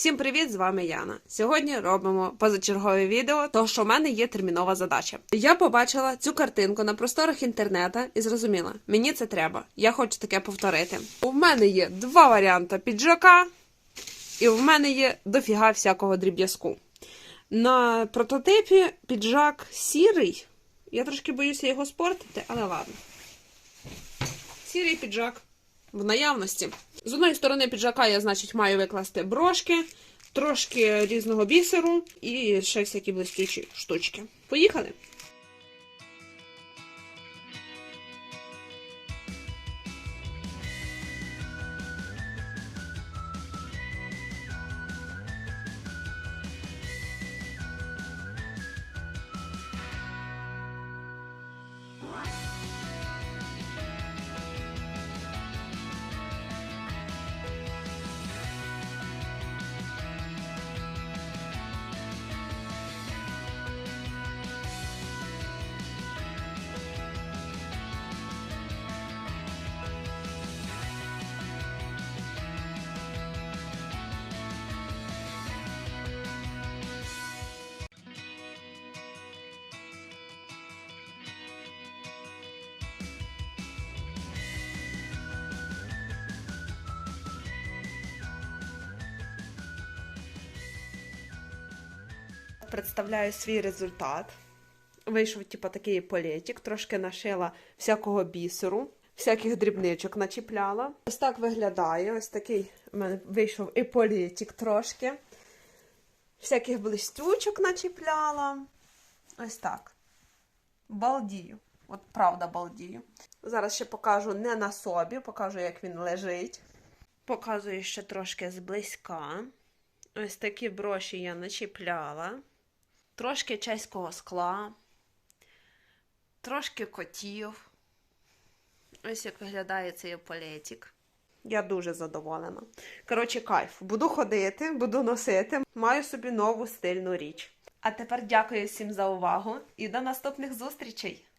Всім привіт! З вами Яна. Сьогодні робимо позачергове відео, тому що в мене є термінова задача. Я побачила цю картинку на просторах інтернету і зрозуміла, мені це треба. Я хочу таке повторити. У мене є два варіанти піджака, і в мене є дофіга всякого дріб'язку. На прототипі піджак сірий. Я трошки боюся його спортити, але ладно. Сірий піджак в наявності. З одної сторони піджака я, значить, маю викласти брошки, трошки різного бісеру і ще всякі блискучі штучки. Поїхали! Представляю свій результат. Вийшов, типу, такий полетик, трошки нашила всякого бісеру, всяких дрібничок начіпляла. Ось так виглядає. Ось такий у мене вийшов і полетик трошки. Всяких блистючок начіпляла. Ось так. Балдію. От правда балдію. Зараз ще покажу не на собі, покажу, як він лежить. Показую ще трошки зблизька. Ось такі броші я начіпляла. Трошки чеського скла, трошки котів. Ось як виглядає цей палетик. Я дуже задоволена. Коротше, кайф. Буду ходити, буду носити, маю собі нову стильну річ. А тепер дякую всім за увагу і до наступних зустрічей!